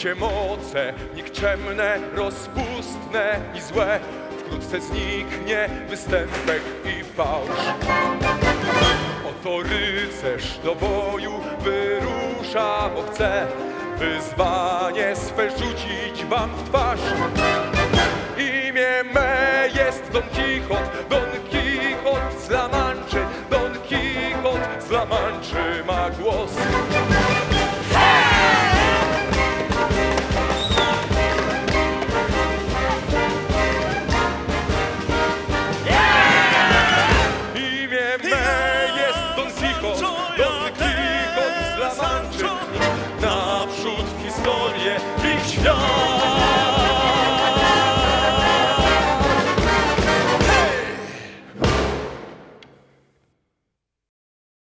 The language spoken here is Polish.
Życie moce nikczemne, rozpustne i złe. Wkrótce zniknie występek i fałsz. Oto rycerz do boju wyrusza, bo chce Wyzwanie swe rzucić wam w twarz. Imię me jest Don Quixote, Don Quixote z La Manczy, Don Quixote z La Manczy ma głos. No.